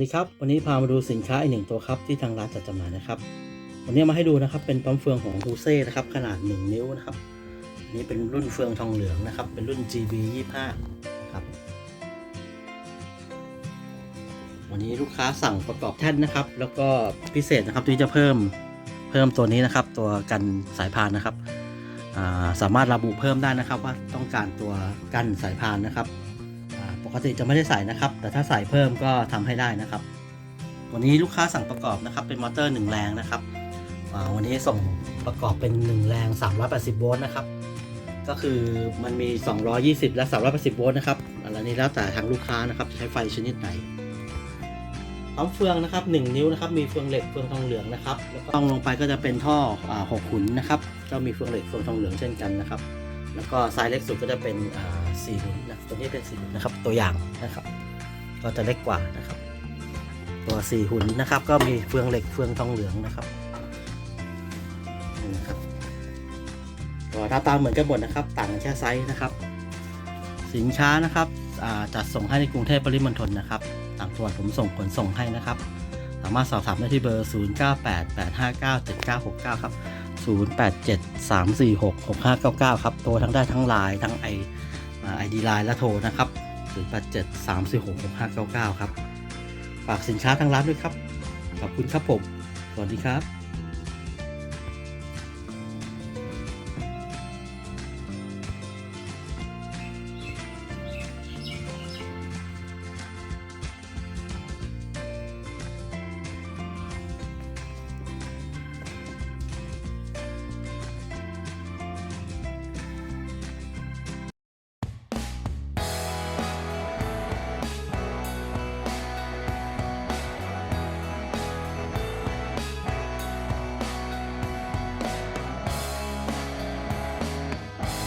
สวัสดีครับ วันนี้พามาดูสินค้าอีกหนึ่งตัวครับที่ทางร้านจัดจำหน่ายนะครับ วันนี้มาให้ดูนะครับเป็นปั๊มเฟืองของฮูเซ่นะครับขนาด 1 นิ้วนะครับอันนี้เป็นรุ่นเฟืองทองเหลืองนะครับ เป็นรุ่น GB 25ครับ วันนี้ลูกค้าสั่งประกอบแท่นนะครับ แล้วก็พิเศษนะครับที่จะเพิ่มเพิ่มตัวนี้นะครับ ตัวกันสายพานนะครับาสามารถระบุเพิ่มได้นะครับว่าต้องการตัวกันสายพานนะครับ ปกติจะไม่ได้ใส่นะครับ แต่ถ้าใส่เพิ่มก็ทำให้ได้นะครับ วันนี้ลูกค้าสั่งประกอบนะครับ เป็นมอเตอร์ 1 แรงนะครับวันนี้ส่งประกอบเป็น 1 แรง 380 โวลต์นะครับ ก็คือมันมี 220 และ 380 โวลต์นะครับอันนี้แล้วแต่ทางลูกค้านะครับจะใช้ไฟชนิดไหนปั๊มเฟืองนะครับ 1 นิ้วนะครับ มีเฟืองเหล็กเฟืองทองเหลืองนะครับ แล้วก็ต้องลงไปก็จะเป็นท่ออ่า6ขุนนะครับ ก็มีเฟืองเหล็กเฟืองทองเหลืองเช่นกันนะครับ แล้วก็ไซส์เล็กสุดก็จะเป็นอ่า สี่หุ่นนะตัวนี้เป็นสี่หุ่นนะครับตัวอย่างนะครับ ก็จะเล็กกว่านะครับ ตัวสี่หุ่นนะครับ ก็มีเฟืองเหล็กเฟืองทองเหลืองนะครับนี่นะครับตัวหน้าตาเหมือนกันหมดนะครับ ต่างกันแค่ไซส์นะครับ สินค้านะครับอ่าจัดส่งให้ในกรุงเทพปริมณฑลนะครับ ต่างจังหวัดผมส่งขนส่งให้นะครับ สามารถสอบถามได้ที่เบอร์ 0988597969 ครับ 0873466599 ครับ โทรทั้งได้ทั้งไลน์ทั้งไอ ไอดีไลน์และโทรนะครับ0873466599 ครับ ฝากสินค้าทางร้านด้วยครับ ขอบคุณครับผม สวัสดีครับ